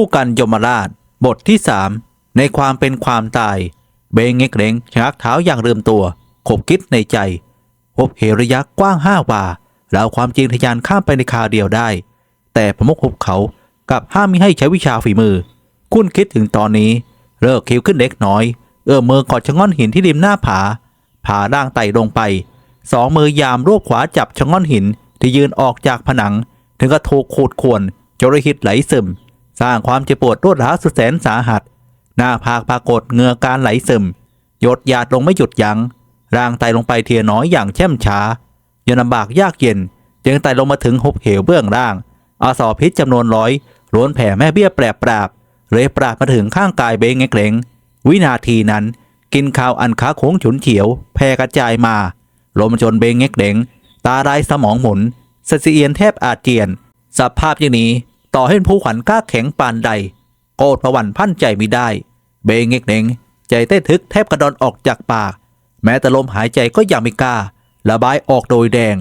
ผู้กันยมราช บทที่สามในความเป็นความตาย เบงเง็กเล้งชักเท้าอย่างลืมตัว ขบคิดในใจ พบเหระยะกว้างห้าวาแล้วความจริงทยานข้ามไปในคาเดียวได้ แต่พระมกหุบเขากับห้ามมิให้ใช้วิชาฝีมือ คุณคิดถึงตอนนี้เลิกคิ้วขึ้นเล็กน้อย เอื้อมมือกอดชะง่อนหินที่ริมหน้าผา ผาร่างไต่ลงไป สองมือยามรวบขวาจับชะง่อนหินที่ยืนออกจากผนัง ถึงกระถูกขูดข่วนจระหิตไหลซึม สร้างความเจ็บปวดรวดร้าวสุดแสนสาหัส หน้าผากปรากฏเงือการไหลซึมหยดหยาดลงไม่หยุดยัง้งร่างไตลงไปเทียน้อยอย่างแช่มช้ายังลำบากยากเย็น จึงไตลงมาถึงหบเหวเบื้องล่าง อาสอพิษจำนวนร้อยล้วนแผ่แม่เบี้ยแปรปราบเลยปราดมาถึงข้างกายเบงเงกเลงวินาทีนั้น กินข้าวอันขาโค้งฉุนเฉียวแพ่กระจายมา ลมจนเบงเงกเลงตาลายสมองหมุนสะเสียนแทบอาเจียน สภาพอย่างนี้ ต่อให้ผู้ขวัญกล้าแข็งปานใด โกดประวันพันใจมิได้ เบงเงกเลงใจเต้ทึกแทบกระดอนออกจากปาก แม้แต่ลมหายใจก็ยังไม่กล้า ระบายออกโดยแดง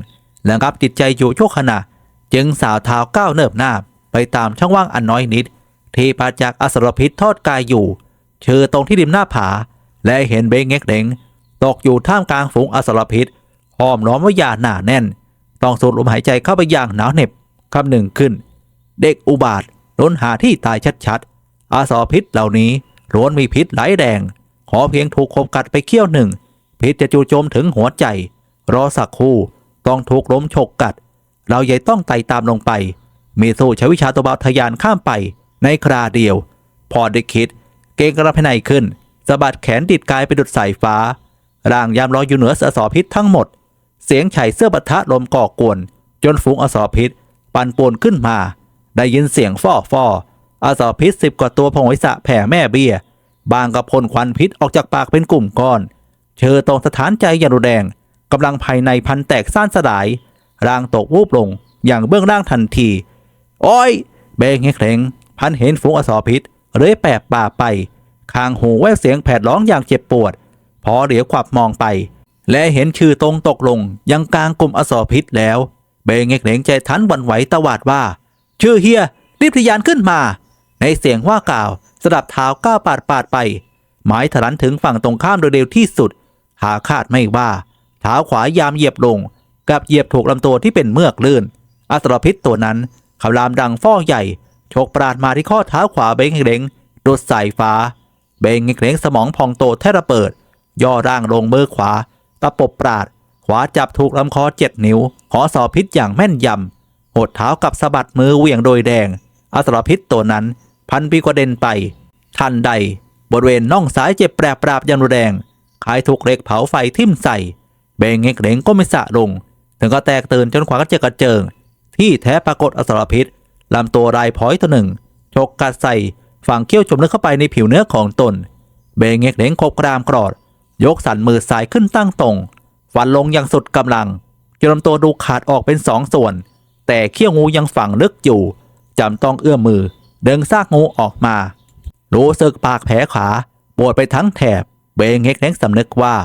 และงับจิตใจอยู่ชั่วขณะ จึงสาวเท้าก้าวเนิบหน้าไปตามช่องว่างอันน้อยนิด ที่ปาจากอสรพิษทอดกายอยู่ เชื่อตรงที่ริมหน้าผา และเห็นเบงเงกเด้งตกอยู่ท่ามกลางฝูงอสรพิษห้อมล้อมไว้อย่าหนาแน่น ต้องสูดลมหายใจเข้าไปอย่างหนาวเหน็บคำหนึ่งขึ้น เด็กอุบาทล้นหาที่ตายชัดๆ อาสรพิษเหล่านี้ล้วนมีพิษไหลายแดง ขอเพียงถูกคมกัดไปเขี้ยวหนึ่ง พิษจะจู่โจมถึงหัวใจ รอสักครู่ ต้องถูกล้มฉกกัด เราใหญ่ต้องไต่ตามลงไป มีสู้ใช้วิชาตัวเบาทะยานข้ามไป ในคราเดียว พอได้คิด เก่งกระพนัยขึ้นสะบัดแขนดิดกายไปดุดสายฟ้า ร่างยามลอยอยู่เหนืออสรพิษทั้งหมด เสียงไฉเสื้อปะทะลมก่อกวน จนฝูงอสรพิษ ปั่นป่วนขึ้นมา ได้ยินเสียงฟอฟออสรพิษสิบกว่าตัวพงวิสะแผ่แม่เบี้ย บางกระพลควันพิษออกจากปากเป็นกลุ่มก้อน เชอตรงสถานใจอย่างรุนแรงกำลังภายในพันแตกซ่านสลาย ร่างตกวูบลงอย่างเบื้องล่างทันที โอ้ยเบงเฮเคลงพันเห็นฝูงอสรพิษเลยแปบป่าไป คางหูแววเสียงแผดร้องอย่างเจ็บปวด พอเหลียวขวับมองไป และเห็นชื่อตรงตกลงยังกลางกลุ่มอสรพิษแล้ว เบงเฮเคลงใจทันวันไหวตวาดว่า ชื่อเฮีย รีบทะยานขึ้นมา ในเสียงว่ากล่าวสดับเท้าก้าวปาดปาดไป หมายถลันถึงฝั่งตรงข้ามโดยเร็วที่สุด หาคาดไม่ว่าเท้าขวายามเหยียบลง กับเหยียบถูกลำตัวที่เป็นเมือกลื่นอสรพิษตัวนั้นขำรามดังฟ้อใหญ่ชกปราดมาที่ข้อเท้าขวาเบงเล้งดุดสายฟ้า เบงเล้งสมองพองโตแทระเปิด ย่อร่างลงมือขวา ตะปบปราด ขวาจับถูกลำคอเจ็ดนิ้ว ขอสอบพิษอย่างแม่นยำ หดเท้ากับสะบัดมือเหวี่ยงโดยแดง อสรพิษตัวนั้น พันปีกว่าเด็นไป ทันใด บริเวณน่องซ้ายเจ็บแปรปราบอย่างรุนแรงคล้ายถูกเหล็กเผาไฟทิ่มใส่ เบงเงกเหลงก็ไม่สะลง ถึงก็แตกตื่นจนขวากระเจิงกระเจิง ที่แท้ปรากฏอสรพิษลำตัวรายพอยตัวหนึ่งชกกัดใส่ฝั่งเขี้ยวจมลึกเข้าไปในผิวเนื้อของตน เบงเงกเหลงคบกรามกรอด ยกสันมือสายขึ้นตั้งตรงฟันลงอย่างสุดกำลังจนลำตัวดูขาดออกเป็นสองส่วน แต่เขี้ยวงูยังฝังลึกอยู่จำต้องเอื้อมมือ ดึงซากงูออกมารู้สึกปากแผลขาปวดไปทั้งแถบเบงเฮกเล้งสำนึกว่า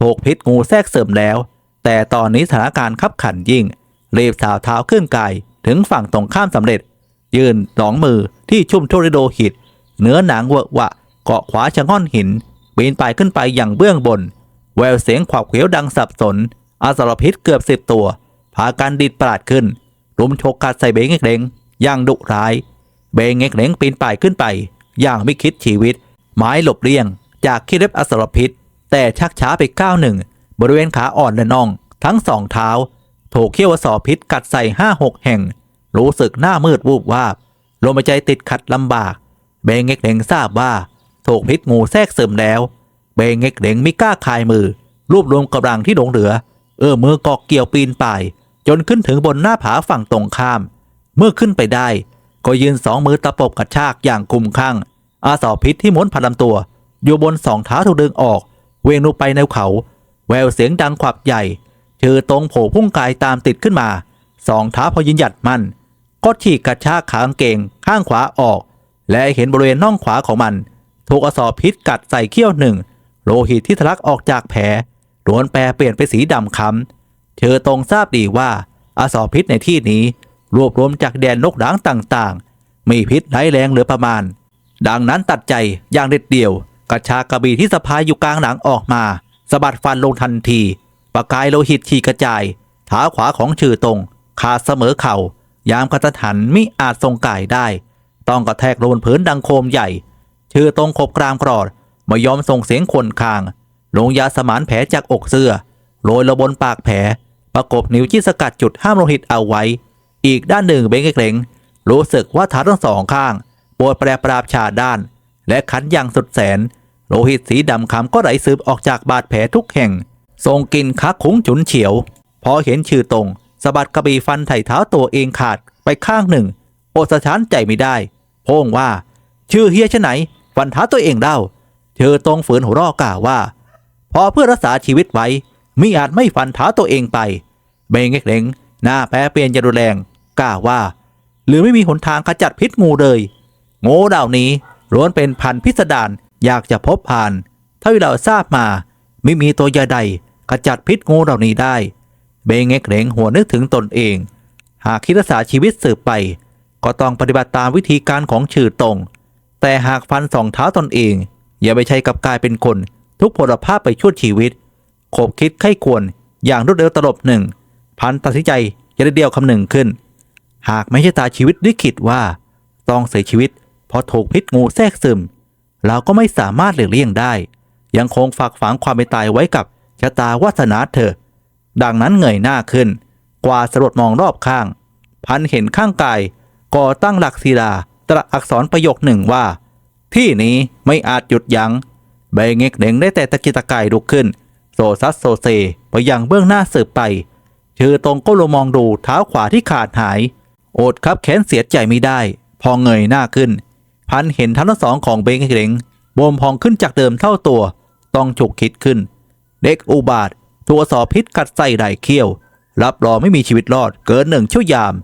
ถูกพิษงูแทรกเสริมแล้ว แต่ตอนนี้สถานการณ์ขับขันยิ่งรีบสาวเท้าขึ้นไกายถึงฝั่งตรงข้ามสำเร็จ ยืนสองมือที่ชุ่มโชริโดหิตเนื้อหนังเวอะวะเกาะขวาชะง่อนหินปีนไปขึ้นไปอย่างเบื้องบน แววเสียงขวักเขียวดังสับสนอาสรพิษเกือบสิบตัว พากันดิดปราดขึ้น รุมโชกกัดใส่เบงเงกเล้งอย่างดุร้าย เบงเงกเล้งปีนป่ายขึ้นไป อย่างไม่คิดชีวิต ไม้หลบเลี่ยง จากขี้เล็บอสรพิษ แต่ชักช้าไปก้าวหนึ่ง บริเวณขาอ่อนและน่อง ทั้งสองเท้าถูกเขี้ยวสรพิษกัดใส่ห้าหกแห่ง รู้สึกหน้ามืดวูบวาบลมหายใจติดขัดลำบาก เบงเงกเล้งทราบว่าถูกพิษงูแทรกซึมแล้ว เบงเงกเล้งไม่กล้าคายมือ รวบรวมกำลังที่หลงเหลือ เอื้อมือกอกเกี่ยวปีนป่าย จนขึ้นถึงบนหน้าผาฝั่งตรงข้าม เมื่อขึ้นไปได้ ก็ยืนสองมือตะปบกระชากอย่างคุมข้าง อาสอพิษที่ม้วนพันลำตัว อยู่บนสองเท้าถูกดึงออก เวงลงไปในเขา แววเสียงดังขวับใหญ่เชือตรงโผพุ่งกายตามติดขึ้นมา สองเท้าพอยืนหยัดมันก็ฉีกกระชากขางเกงข้างขวาออก และเห็นบริเวณน่องขวาของมัน ถูกอสอพิษกัดใส่เขี้ยวหนึ่งโลหิตที่ทะลักออกจากแผลล้วนแปรเปลี่ยนเป็นสีดำค้ำ เธอตรงทราบดีว่าอสอพิษในที่นี้รวบรวมจากแดนนกด่างต่างๆ มีพิษร้ายแรงเหลือประมาณ ดังนั้นตัดใจอย่างเด็ดเดี่ยว กระชากกระบี่ที่สะพายอยู่กลางหลังออกมาสะบัดฟันลงทันที ประกายโลหิตฉีกกระจายเท้าขวาของชื่อตรงขาดเสมอเข่ายามกระทันหันมิอาจทรงกายได้ ต้องกระแทกลงบนพื้นดังโคมใหญ่ ชื่อตรงขบกรามกรอดไม่ยอมส่งเสียงคนคาง ลงยาสมานแผลจากอกเสื้อ โรยระบนปากแผล ประกบนิ้วที่สกัดจุดห้ามโลหิตเอาไว้ อีกด้านหนึ่งเบงเกรงรู้สึกว่าเท้าทั้งสองข้างปวดแปรปราบชาด้าน และขันอย่างสุดแสน โลหิตสีดำคำก็ไหลซึมออกจากบาดแผลทุกแห่ง ทรงกินคักคุ้งฉุนเฉียว พอเห็นชื่อตรงสะบัดกระบี่ฟันไถ่เท้าตัวเองขาดไปข้างหนึ่งโอดสะท้านใจไม่ได้ โพ่งว่า ชื่อเฮียชไหน ฟันท้าตัวเองเล่าเธอตรงฝืนหัวรอกล่าวว่า พอเพื่อรักษาชีวิตไว้ มิอาจไม่ฟันเท้าตัวเองไป เบงเงกเลงหน้าแพ้เปลี่ยนจะรุนแรงกล่าวว่า หรือไม่มีหนทางขจัดพิษงูเลยง่เหล่านี้ล้วนเป็นพันพิสดารอยากจะพบผ่าน เท่าที่เราทราบมา ไม่มีตัวยาใดขจัดพิษงูเหล่านี้ได้ เบงเงกเลงหัวนึกถึงตนเอง หากคิดรักษาชีวิตสืบไป ก็ต้องปฏิบัติตามวิธีการของชื่อตรงแต่หากฟันสองเท้าตนเอง อย่าไปใช้กับกายเป็นคนทุกพลภาพไปชั่วชีวิต ขบคิดไข้ควรอย่างรวดเร็วตลบหนึ่ง พันตัดสินใจจะได้เดียวคำหนึ่งขึ้น หากไม่ใช่ตาชีวิตลิขิตว่า ต้องเสียชีวิต เพราะถูกพิษงูแทรกซึม เราก็ไม่สามารถหลีกเลี่ยงได้ ยังคงฝากฝังความเป็นตายไว้กับชะตาวาสนาเธอ ดังนั้นเงยหน้าขึ้น กว่าสรวดมองรอบข้าง พันเห็นข้างกายก่อตั้งหลักศิลาตรัสอักษรประโยคหนึ่งว่า ที่นี้ไม่อาจหยุดยัง้งใบเง็กเหน่งได้แต่ตะกิตะกายลุกขึ้น โซซัสโซเซไปยังเบื้องหน้าสืบไป ชื่อตรงก็ลงมองดูเท้าขวาที่ขาดหาย โอดครับแค้นเสียใจไม่ได้ พอเงยหน้าขึ้น พันเห็นทั้งสองของเบงเกรงบวมพองขึ้นจากเดิมเท่าตัว ต้องฉุกคิดขึ้น เด็กอุบาท ตัวสอบพิษกัดไส้ได้เขี้ยว รับรองไม่มีชีวิตรอดเกินหนึ่งชั่วยาม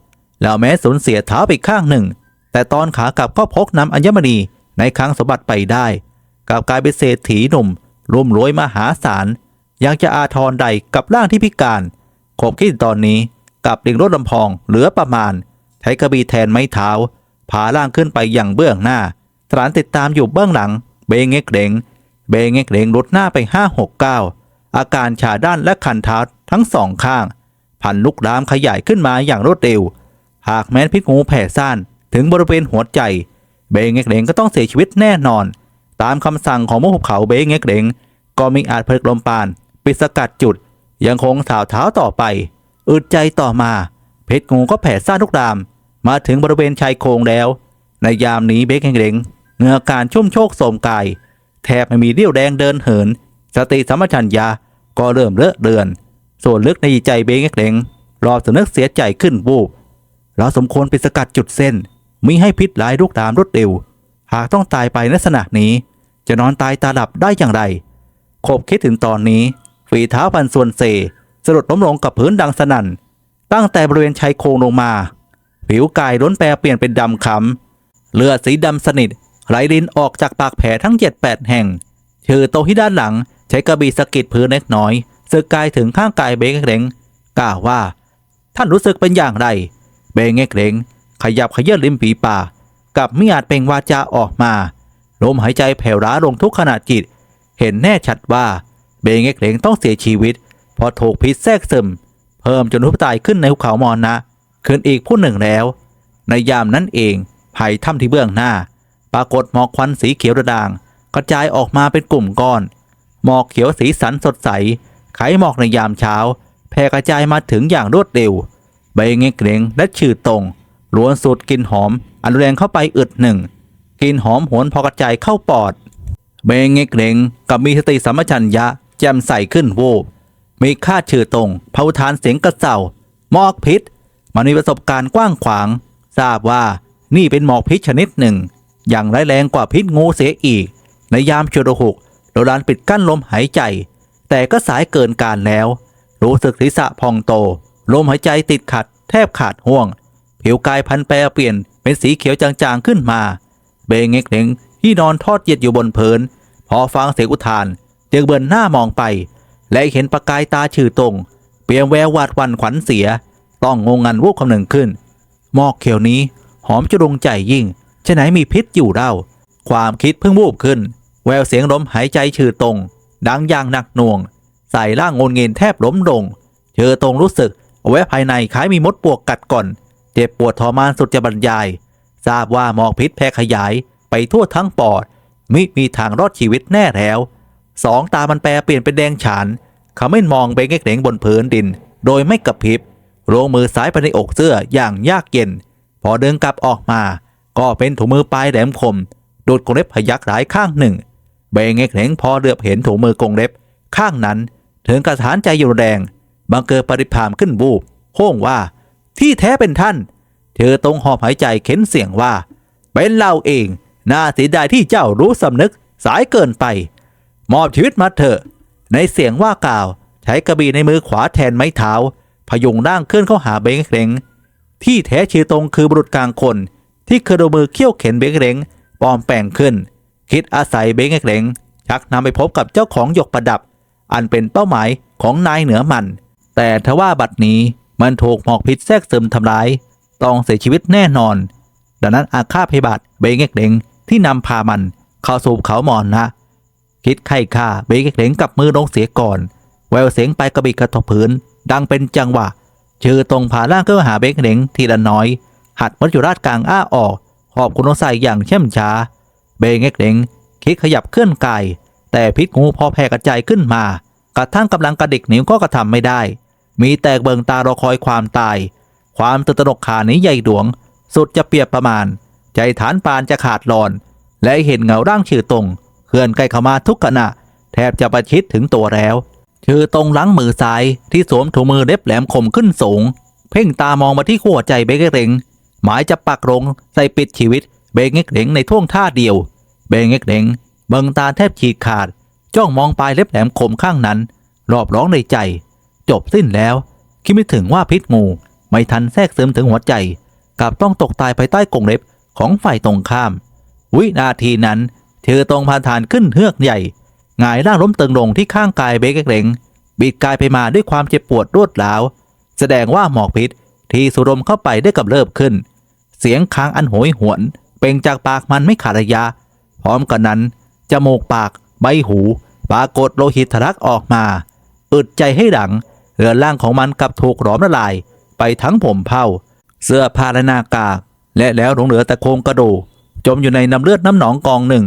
แล้วแม้สูญเสียเท้าไปข้างหนึ่ง แต่ตอนขากลับก็พกนำอัญมณีในคลังสมบัติไปได้กลับกลายเป็นเศรษฐีหนุ่มร่มรวยมหาศาล ยังจะอาทรใดกับร่างที่พิการขบคิดตอนนี้กับดิ่งรถลำพองเหลือประมาณใช้กระบี่แทนไม้เท้าพาร่างขึ้นไปอย่างเบื้องหน้าสถานติดตามอยู่เบื้องหลัง เบงเงกเดงเบงเงกเดงลดหน้าไปห้าหกเก้าอาการชาด้านและคันเท้าทั้งสองข้าง พันลุกลามขยายขึ้นมาอย่างรวดเร็ว หากแม้พิษงูแผ่ซ่านถึงบริเวณหัวใจ เบงเงกเดงก็ต้องเสียชีวิตแน่นอน ตามคำสั่งของมุขเขาเบงเงกเดงก็มีอาจผลิตลมปาน ปิดสกัดจุด ยังคงสาวเท้าต่อไป อึดใจต่อมา เพชรงูก็แผ่ซ่านทุกราม มาถึงบริเวณชายโครงแล้ว ในยามนี้เบกเงเหงื่อการชุ่มโชกโสมกาย แทบไม่มีเรี่ยวแรงเดินเหิน สติสัมปชัญญะก็เริ่มเลอะเดือน ส่วนลึกในใจเบงเงรอบสำนึกเสียใจขึ้นวูบเราสมควรปิดสกัดจุดเส้นมิให้พิษหลายลูกตามรถเร็ว หากต้องตายไปในลักษณะนี้ จะนอนตายตาหลับได้อย่างไร ขบคิดถึงตอนนี้ ฝีเท้าพันส่วนเซสะดุดล้มลงกับพื้นดังสนั่น ตั้งแต่บริเวณชายโครงลงมา ผิวกายล้นแปรเปลี่ยนเป็นดำคำเลือดสีดำสนิทไหลรินออกจากปากแผลทั้งเจ็ดแปดแห่งชื่อโตที่ด้านหลังใช้กระบี่สะกิดพื้นเล็กน้อยสึกกายถึงข้างกายเบงเกรงกล่าวว่า ท่านรู้สึกเป็นอย่างไร เบงเกรงขยับขยื่นริมฝีปากกับไมิอาจเปล่งวาจาออกมาลมหายใจแผ่วร้าลงทุกขณะจิต เห็นแน่ชัดว่า เบงเกรงต้องเสียชีวิต เพราะถูกพิษแทรกซึม เพิ่มจนหุบตายขึ้นในภูเขามอนนะขึ้นอีกผู้หนึ่งแล้ว ในยามนั้นเองภัยถ้ำที่เบื้องหน้า ปรากฏหมอกควันสีเขียวระด่าง กระจายออกมาเป็นกลุ่มก้อน หมอกเขียวสีสันสดใส ไขหมอกในยามเช้าแผ่กระจายมาถึงอย่างรวดเร็ว ใบเงเกรงและชื่อตรงล้วนสูดกลิ่นหอมอันแรงเข้าไปอึดหนึ่งกลิ่นหอมหวนพอกระจายเข้าปอด เบงเงเกรงกับมีสติสัมปชัญญะ แจ่มใสขึ้นโวบมีค่าชื่อตรงเผาทานเสียงกระเจ้าหมอกพิษ มันมีประสบการณ์กว้างขวาง ทราบว่านี่เป็นหมอกพิษชนิดหนึ่ง อย่างร้ายแรงกว่าพิษงูเสียอีก ในยามชุดหกโดรานปิดกั้นลมหายใจ แต่ก็สายเกินการแล้ว รู้สึกศีรษะพองโต ลมหายใจติดขัด แทบขาดห่วง ผิวกายพันแปรเปลี่ยนเป็นสีเขียวจางๆขึ้นมา เบงเงกเหลงที่นอนทอดเหยียดอยู่บนเพลินพอฟังเสียงอุทาน จึงเบินหน้ามองไป และเห็นประกายตาชื่อตรง เปลี่ยนแวววาดวันขวัญเสีย ต้องงงงันวูบคำหนึ่งขึ้นหมอกเขียวนี้หอมจรุงใจยิ่งฉะไหนมีพิษอยู่เล่าความคิดเพิ่งวูบขึ้น แววเสียงลมหายใจชื่อตรง ดังอย่างหนักหน่วง ใส่ร่างงนเงินแทบล้มลงเชอตรงรู้สึกเอาไว้ภายในคล้ายมีมดปวกกัดก่อน เจ็บปวดทรมานสุดจะบรรยาย ทราบว่าหมอกพิษแพร่ขยายไปทั่วทั้งปอด มิมีทางรอดชีวิตแน่แล้ว สองตามันแปรเปลี่ยนเป็นแดงฉานเขาไม่มองไปเงกเหลงบนพื้นดิน โดยไม่กระพริบโรงมือซ้ายไปในอกเสื้ออย่างยากเย็น พอเดินกลับออกมา ก็เป็นถุงมือปลายแหลมคมดูดกรงเล็บพยักหลายข้างหนึ่งเบงเงกเหลงพอเลือบเห็นถุงมือกรงเล็บ ข้างนั้น ถึงกระฐานใจอยู่แรงบังเกิดปริพามขึ้นบูบโห้งว่า ที่แท้เป็นท่าน เธอตรงหอบหายใจเข็นเสียงว่า เป็นเราเองน่าเสียดายที่เจ้ารู้สำนึกสายเกินไป มอบชีวิตมาเถอะ ในเสียงว่ากล่าว ใช้กระบี่ในมือขวาแทนไม้เท้า พยุงร่างเคลื่อนเข้าหาเบงเร็งที่แท้ชื่อตรงคือบุรุษกลางคน ที่เคยโดนมือเขี่ยวเข็นเบงเร็งปลอมแปลงขึ้น คิดอาศัยเบงเร็งชักนำไปพบกับเจ้าของหยกประดับ อันเป็นเป้าหมายของนายเหนือมัน แต่ทว่าบัดนี้มันถูกหมอกพิษแทรกซึมทำร้าย ต้องเสียชีวิตแน่นอน ดังนั้นอาฆาตพยาบาทเบงเกเหลงที่นำพามันเข้าสู่เขาหมอนนะ คิดไข่ข่าเบงเกเหลงกับมือลงเสียก่อน แววเสียงไปกระบิกกระทบพื้น ดังเป็นจังหวะชื่อตรงผ่าร่างเข้าหาเบงเกเหลงทีละน้อย หัดมัจจุราชกลางอ้าออกหอบคุณใส่อย่างเช่มช้า เบงเกเหลงคิดขยับเคลื่อนกายแต่พิษงูพอแผ่กระจายขึ้นมา กระทั่งกำลังกระดิกนิ้วก็กระทำไม่ได้ มีแต่เบิงตารอคอยความตาย ความตื่นตระหนกขานี้ใหญ่หลวง สุดจะเปรียบประมาณ ใจฐานปานจะขาดลอน และเห็นเงาร่างชื่อตรง เคลื่อนใกล้เข้ามาทุกขณะ แทบจะประชิดถึงตัวแล้วชื่อตรงหลังมือซ้ายที่สวมถุงมือเล็บแหลมคมขึ้นสูง เพ่งตามองมาที่ขั้วใจเบเกเร็งหมายจะปักลงใส่ปิดชีวิตเบงเงกเหลงในท่วงท่าเดียว เบงเงกเหลงเบิงตาแทบฉีกขาด จ้องมองปลายเล็บแหลมคมข้างนั้น รอบร้องในใจ จบสิ้นแล้ว คิดไม่ถึงว่าพิษงู ไม่ทันแทรกซึมถึงหัวใจกลับต้องตกตายภายใต้กรงเล็บของฝ่ายตรงข้าม วินาทีนั้น เธอตรงพานฐานขึ้นเฮือกใหญ่หงายร่างล้มตึงลงที่ข้างกายเบเกเร็งบิดกายไปมาด้วยความเจ็บปวดรวดร้าว แสดงว่าหมอกพิษที่สุรมเข้าไปได้กำเริบขึ้น เสียงค้างอันโหยหวน เป่งจากปากมันไม่ขาดระยะ พร้อมกันนั้น จมูกปาก ใบหูปรากฏโลหิตทะลักออกมาอึดใจให้หลังเรือนร่างของมันกับถูกหลอมละลาย ไปทั้งผมเผาเสื้อผ้าและหน้ากากและแล้วหลงเหลือแต่โครงกระดูกจมอยู่ในน้ำเลือดน้ำหนองกองหนึ่ง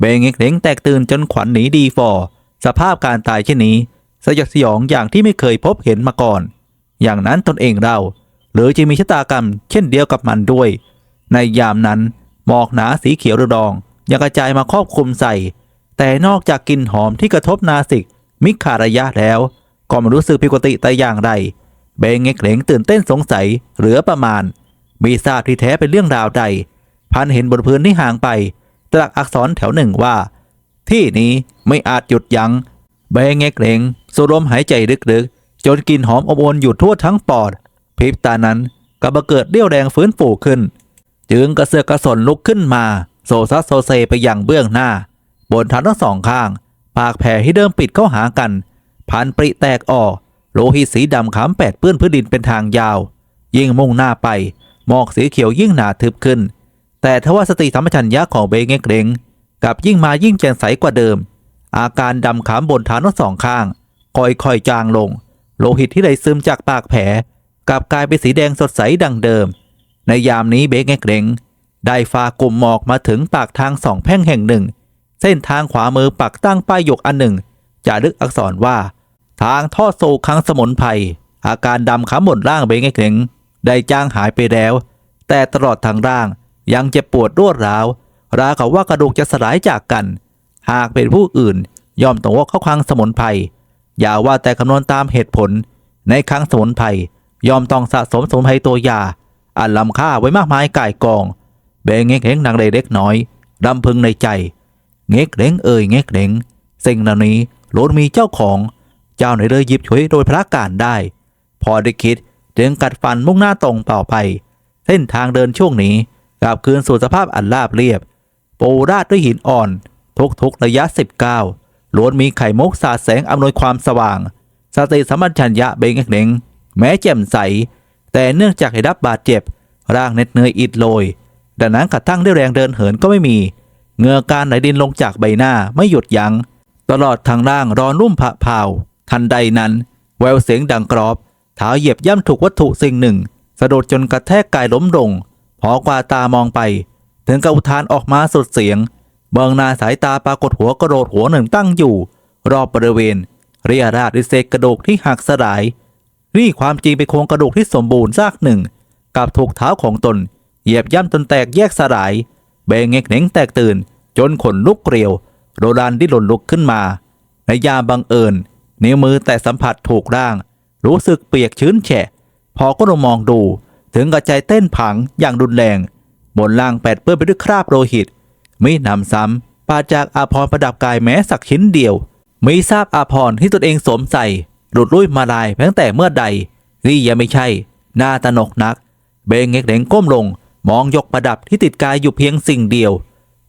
เบงเอกเหลงแตกตื่นจนขวัญหนีดีฟอร์สภาพการตายเช่นนี้ สยดสยองอย่างที่ไม่เคยพบเห็นมาก่อน อย่างนั้นตนเองเรา หรือจะมีชะตากรรมเช่นเดียวกับมันด้วย ในยามนั้นหมอกหนาสีเขียวระดองยังกระจายมาครอบคลุมใส่ แต่นอกจากกลิ่นหอมที่กระทบนาสิก มิขาดระยะแล้ว ก็ไม่รู้สึกผิดปกติแต่อย่างใดเบงเงกเหลงตื่นเต้นสงสัยเหลือประมาณ มีทราบที่แท้เป็นเรื่องราวใด พันเห็นบนพื้นที่ห่างไป ตรักอักษรแถวหนึ่งว่า ที่นี้ไม่อาจหยุดยัง้งเบงเงกเลงสูดลมหายใจลึกๆ จนกลิ่นหอมอบอวนอยู่ทั่วทั้งปอดพริบตานั้นก็บังเกิดเรี่ยวแรงฟื้นฟูขึ้น จึงกระเสือกกระสนลุกขึ้นมา โซซัสโซเซไปอย่างเบื้องหน้า บนฐานทั้งสองข้าง ปากแผลที่เดิมปิดเข้าหากันพันปริแตกออกโลหิตสีดำขามแปดเปื้อนพื้นดินเป็นทางยาว ยิ่งมุ่งหน้าไปหมอกสีเขียวยิ่งหนาทึบขึ้น แต่ทว่าสติสัมปชัญญะของเบงเงกเรงกับยิ่งมายิ่งแจ่มใสกว่าเดิม อาการดำขามบนฐานทั้งสองข้างค่อยๆจางลง โลหิตที่ไหลซึมจากปากแผลกลับกลายเป็นสีแดงสดใสดังเดิม ในยามนี้เบงเงกเรงได้ฟากลุ่มหมอกมาถึงปากทางสองแพร่งแห่งหนึ่ง เส้นทางขวามือปักตั้งป้ายหยกอันหนึ่งจะลึกอักษรว่า ทางท่อโซคังสมุนไพรอาการดำขามบนร่างเบงเข็งได้จางหายไปแล้ว แต่ตลอดทางร่าง ยังเจ็บปวดรวดร้าว ราวกับว่ากระดูกจะสลายจากกัน หากเป็นผู้อื่นย่อมต้องว่าเข้าคลังสมุนไพรอย่าว่าแต่คำนวณตามเหตุผล ในคลังสมุนไพรย่อมต้องสะสมสมุนไพรตัวยา อันล้ำค่าไว้มากมายก่ายกองเบงเงกเข็งนางใดเล็กน้อยรำพึงในใจ เงกเหลงเอ่ยเงกเหลงสิ่งเหล่านี้ล้วนมีเจ้าของ เจ้าไหนเลยหยิบฉวยโดยพระการได้ พอได้คิดจึงกัดฟันมุ่งหน้าตรงต่อไป เส้นทางเดินช่วงนี้ กลับคืนสู่สภาพอันราบเรียบ ปูราดด้วยหินอ่อน ทุกๆระยะ 19ล้วนมีไข่มุกสาดแสงอำนวยความสว่าง สติสัมปชัญญะเบงเอกเหลงแม้แจ่มใส แต่เนื่องจากได้รับบาดเจ็บ ร่างเหน็ดเหนื่อยอิดโรยดังนั้นกระทั่งได้แรงเดินเหินก็ไม่มีเงือการไหลดินลงจากใบหน้าไม่หยุดยัง้งตลอดทางร่างรอนรุ่มผะพราทันใดนั้น แววเสียงดังกรอบเท้าเหยียบย่ำถูกวัตถุสิ่งหนึ่ง สะดุดจนกระแทกกายล้มลง พอกว่าตามองไป ถึงกับอุทานออกมาสุดเสียง เบิงหนาสายตาปรากฏหัวกระโดดหัวหนึ่งตั้งอยู่ รอบบริเวณ เรียราดด้วยเศษกระดูกที่หักสลาย นี่ความจริงเป็นโครงกระดูกที่สมบูรณ์ซากหนึ่ง กับถูกเท้าของตน เหยียบย่ำจนแตกแยกสลายเบงเงกเหน่งแตกตื่น จนขนลุกเกลียวโรดันที่หล่นลุกขึ้นมาในยามบังเอิญนิ้วมือแต่สัมผัสถูกร่าง รู้สึกเปียกชื้นแฉะ พอก็ลงมองดู ถึงกระใจเต้นผังอย่างรุนแรง บนล่างแปดเปื้อนไปด้วยคราบโลหิต ไมีหนำซ้ำปาจากอาพรประดับกายแม้สักชิ้นเดียว ไมีทราบอาพรที่ตนเองสวมใส่ หลุดลุ่ยมาลายตั้งแต่เมื่อใด นี่ยังไม่ใช่หน้าตนกนัก เบงเง็กเหลงก้มลง มองยกประดับที่ติดกายอยู่เพียงสิ่งเดียว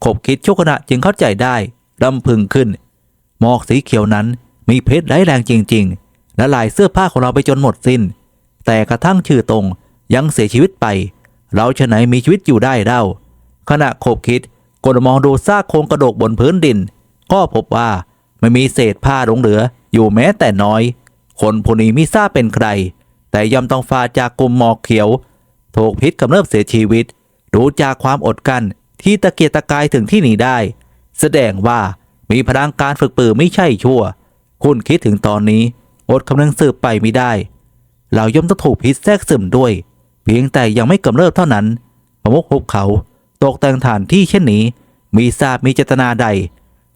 ขบคิดชั่วขณะจึงเข้าใจได้รำพึงขึ้น หมอกสีเขียวนั้นมีเพชรร้ายแรงจริง ๆ และลายเสื้อผ้าของเราไปจนหมดสิน้น แต่กระทั่งชื่อตรง ยังเสียชีวิตไป เราฉะไหนมีชีวิตอยู่ได้เล่า ขณะขบคิดกดมองดูซากโครงกระดูกบนพื้นดิน ก็พบว่าไม่มีเศษผ้าหลงเหลืออยู่แม้แต่น้อย คนผู้นี้ไม่ทราบเป็นใคร แต่ย่อมต้องฟาจากกลุ่มหมอกเขียวถูกพิษกำเริบเสียชีวิต รู้จากความอดกลั้นที่ตะเกียกตะกายถึงที่หนีได้ แสดงว่ามีพลังการฝึกปือไม่ใช่ชั่ว คุณคิดถึงตอนนี้ อดคำนึงสืบไปไม่ได้ เราย่อมต้องถูกพิษแทรกซึมด้วย พียงแต่ยังไม่กำเริบเท่านั้นประมุขหุบเขาตกแต่งฐานที่เช่นนี้ มีทราบมีเจตนาใด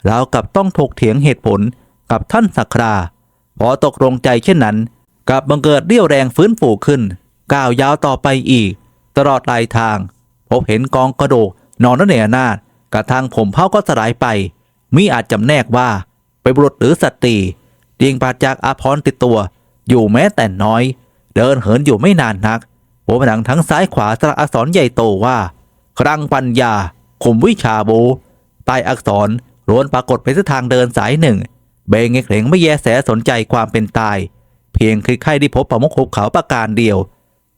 เรากับต้องถกเถียงเหตุผลกับท่านสักคราพอตกลงใจเช่นนั้นกับบังเกิดเรี่ยวแรงฟื้นฟูขึ้น ก้าวยาวต่อไปอีก ตลอดลายทาง พบเห็นกองกระดูกนอนระเนระนาดกระทั่งผมเผาก็สลายไป มิอาจจำแนกว่าเป็นบุรุษหรือสตรีเตียงปาจากอาพรณ์ติดตัว อยู่แม้แต่น้อย เดินเหินอยู่ไม่นานนัก หัวผนังทั้งซ้ายขวาสระอักษรใหญ่โตว่า ครังปัญญาขุมวิชาโบใต้อักษรล้วนปรากฏเป็นเส้นทางเดินสายหนึ่ง เบงเงกเหลงไม่แยแสสนใจความเป็นตาย เพียงคลิกไข่ที่พบประมุขหุบเขาประการเดียว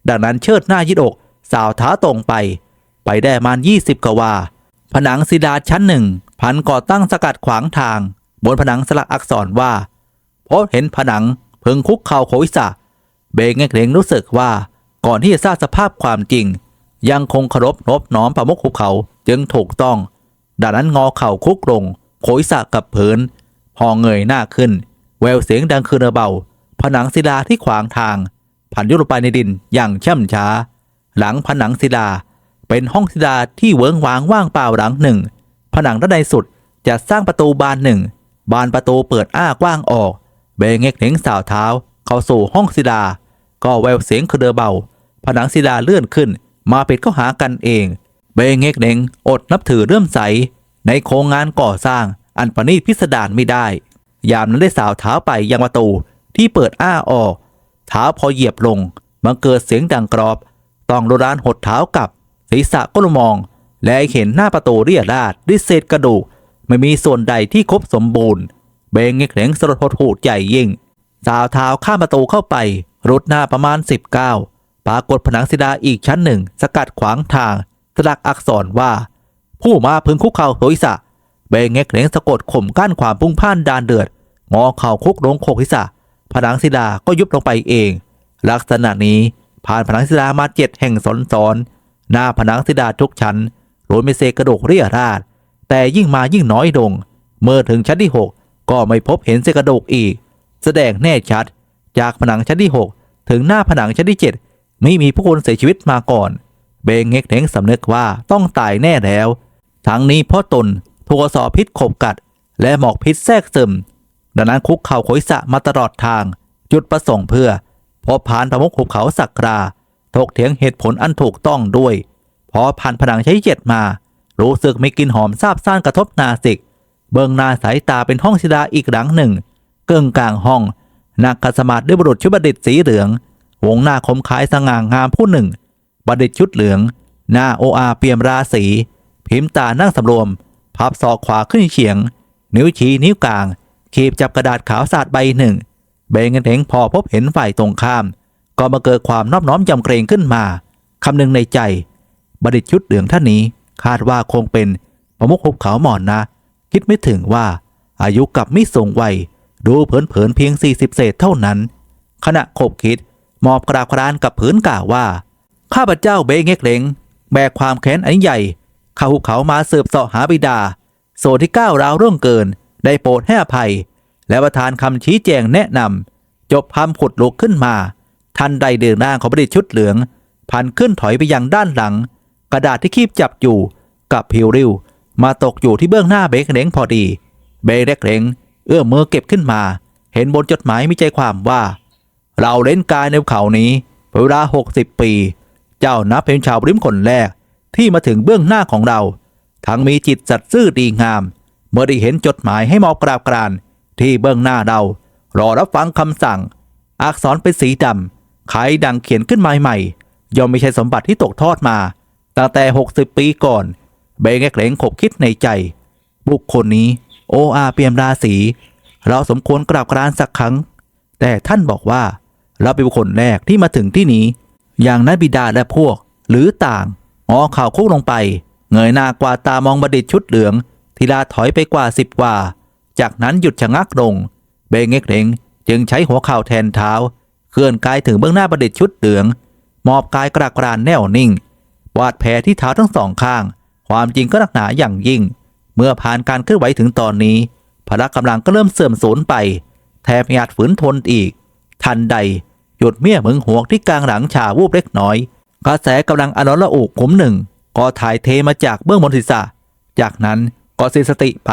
ดังนั้นเชิดหน้ายืดอก สาวท้าตรงไป ไปได้ประมาณยี่สิบกว่า ผนังศิลาชั้นหนึ่งพันก่อตั้งสกัดขวางทาง บนผนังสลักอักษรว่าพบเห็นผนังเพึงคุกเข่าโขยสะเบงเงกเหลงรู้สึกว่า ก่อนที่จะทราบสภาพความจริง ยังคงเคารพนบน้อมประมุขหุบเขาจึงถูกต้องดังนั้นงอเข่าคุกลงโขยสะกับเผินพอเงยหน้าขึ้น แววเสียงดังคืนเบา ผนังศิลาที่ขวางทาง ผันยุบลงไปในดินอย่างช่ำช้า หลังผนังศิลา เป็นห้องศิลาที่เวิ้งว้างว่างเปล่าหลังหนึ่ง ผนังด้านในสุดจะสร้างประตูบานหนึ่ง บานประตูเปิดอ้ากว้างออก เบงเงกเหงสาวเท้า เข้าสู่ห้องศิลา ก็แววเสียงคือเบา ผนังศิลาเลื่อนขึ้น มาปิดก็หากันเอง เบงเงกเหน่งอดนับถือเรื่มใส ในโครงงานก่อสร้างอันประณีตพิสดารไม่ได้ ยามนั้นได้สาวเท้าไปยังประตูที่เปิดอ้าออก เท้าพอเหยียบลง มันเกิดเสียงดังกรอบ ต้องโดรานหดเท้ากลับ ศีรษะก็ลมอง และเห็นหน้าประตูเรียราดด้วยเศษกระดูก ไม่มีส่วนใดที่ครบสมบูรณ์ เบงเงกเหลงสลดหดหูใจยิ่ง สาวเท้าข้ามประตูเข้าไป รุดหน้าประมาณสิบก้าปรากฏผนังศิลาอีกชั้นหนึ่ง สกัดขวางทาง สลักอักษรว่า ผู้มาพึงคุกเข่าโถยสะเบงเงกเลงสะกดข่มกั้นความพุ่งพ่านดานเดือด งอเข่าคุกลงโคกทิศะผนังศิลาก็ยุบลงไปเอง ลักษณะนี้ผ่านผนังศิลามาเจ็ดแห่งซ้อนๆหน้าผนังศิลาทุกชั้นโรยไม่เศษกระดกเรียราดแต่ยิ่งมายิ่งน้อยลง เมื่อถึงชั้นที่หกก็ไม่พบเห็นเศษกระดกอีก แสดงแน่ชัด จากผนังชั้นที่หก ถึงหน้าผนังชั้นที่เจ็ดไม่มีผู้คนเสียชีวิตมาก่อน เบงเง็กเถงสำนึกว่าต้องตายแน่แล้ว ทั้งนี้เพราะตนถูกสอพิษขบกัด และหมอกพิษแทรกซึม ดังนั้นคุกเข่าโขยสะมาตลอดทาง จุดประสงค์เพื่อพอผ่านประมุขหุบเขาสักคราถกเถียงเหตุผลอันถูกต้องด้วย พอผ่านผนังใช้เจ็ดมา รู้สึกมีกลิ่นหอมซาบซ่านกระทบนาสิก เบิงหนาสายตาเป็นห้องชิดาอีกหลังหนึ่ง เกิงกลางห้อง นักขสมาธิด้วยบุรุษชุดบัณฑิตสีเหลือง วงหน้าคมคายสง่างามผู้หนึ่งบัณฑิตชุดเหลือง หน้าโออาเปียมราศีพิมพ์ตานั่งสำรวม พับศอกขวาขึ้นเฉียง นิ้วชี้นิ้วกลางขีบจับกระดาษขาวสาดใบหนึ่ง เบงกันเถงพอพบเห็นฝ่ายตรงข้าม ก็มาเกิดความนอบน้อมยำเกรงขึ้นมาคำหนึ่งในใจบัณฑิตชุดเหลืองท่านนี้ คาดว่าคงเป็นประมุขหุบเขาหมอนนะ คิดไม่ถึงว่า อายุกับไม่สูงวัย ดูเผินๆเพียง 40 เศษเท่านั้น ขณะขบคิดมอบกราบกรานกับผืนกล่าวว่า ข้าพเจ้าเบงเงกเลงแบกความแค้นอันใหญ่ข้าหุเขามาสืบเสาะหาบิดาโสดที่ก้าวร้าวร่วงเกิน ได้โปรดให้อภัย และประทานคำชี้แจงแนะนำจบพามขุดลุกขึ้นมา ทันใดเดินร่างของบัณฑิตชุดเหลือง พันขึ้นถอยไปยังด้านหลัง กระดาษที่คีบจับอยู่กับผิวริวมาตกอยู่ที่เบื้องหน้าเบกเล้งพอดี เบเล็กเล้ง เอื้อมมือเก็บขึ้นมา เห็นบนจดหมายมีใจความว่า เราเล่นกายในเขานี้เวลา 60 ปี เจ้านับเป็นชาวริมคนแรกที่มาถึงเบื้องหน้าของเรา ทั้งมีจิตสัตย์ซื่อดีงาม เมื่อได้เห็นจดหมายให้มอกราบกรานที่เบื้องหน้าเรา รอรับฟังคำสั่ง อักษรเป็นสีดำไขดังเขียนขึ้นมาใหม่ย่อมไม่ใช่สมบัติที่ตกทอดมาตั้งแต่ 60 ปีก่อนเบงเอกเลงขบคิดในใจ บุคคลนี้ โออาเปียมราศี เราสมควรกราบกรานสักครั้ง แต่ท่านบอกว่า เราเป็นบุคคลแรกที่มาถึงที่นี้ อย่างนั้นบิดาและพวก หรือต่างงอข่าวคุกลงไป เงยหน้ากว่าตามองบัณฑิตชุดเหลืองทีลาถอยไปกว่าสิบกว่า จากนั้นหยุดชะงักลง เบงเอกเหลงจึงใช้หัวเข่าแทนเท้า เคลื่อนกายถึงเบื้องหน้าบัณฑิตชุดเหลือง มอบกายกระกรานแน่วนิ่ง วาดแผลที่เท้าทั้งสองข้าง ความจริงก็หนักหนาอย่างยิ่ง เมื่อผ่านการเคลื่อนไหวถึงตอนนี้ พละกำลังก็เริ่มเสื่อมสูญไป แทบไม่อาจฝืนทนอีก ทันใด หยุดเมี่ยมึงหวกที่กลางหลังชาวูบเล็กน้อย กระแสกำลังอนละอุขุมหนึ่ง ก็ถ่ายเทมาจากเบื้องบนศีรษะ จากนั้นก็เสียสติไป